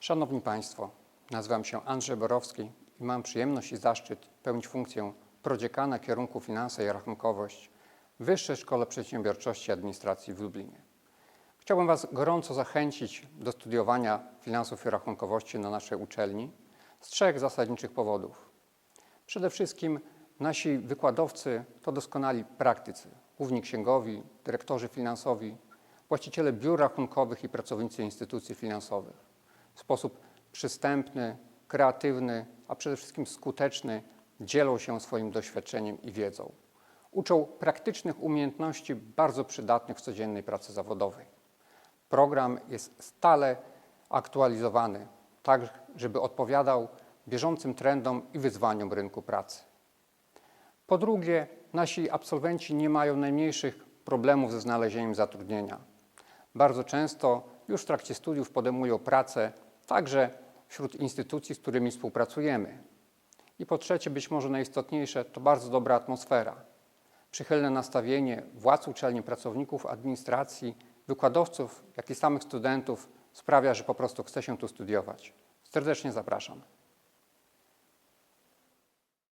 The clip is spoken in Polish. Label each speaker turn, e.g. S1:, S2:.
S1: Szanowni Państwo, nazywam się Andrzej Borowski i mam przyjemność i zaszczyt pełnić funkcję prodziekana kierunku Finanse i Rachunkowość w Wyższej Szkole Przedsiębiorczości i Administracji w Lublinie. Chciałbym Was gorąco zachęcić do studiowania finansów i rachunkowości na naszej uczelni z trzech zasadniczych powodów. Przede wszystkim nasi wykładowcy to doskonali praktycy, główni księgowi, dyrektorzy finansowi, właściciele biur rachunkowych i pracownicy instytucji finansowych. W sposób przystępny, kreatywny, a przede wszystkim skuteczny dzielą się swoim doświadczeniem i wiedzą. Uczą praktycznych umiejętności bardzo przydatnych w codziennej pracy zawodowej. Program jest stale aktualizowany, tak żeby odpowiadał bieżącym trendom i wyzwaniom rynku pracy. Po drugie, nasi absolwenci nie mają najmniejszych problemów ze znalezieniem zatrudnienia. Bardzo często już w trakcie studiów podejmują pracę także wśród instytucji, z którymi współpracujemy. I po trzecie, być może najistotniejsze, to bardzo dobra atmosfera. Przychylne nastawienie władz uczelni, pracowników administracji, wykładowców, jak i samych studentów sprawia, że po prostu chce się tu studiować. Serdecznie zapraszam.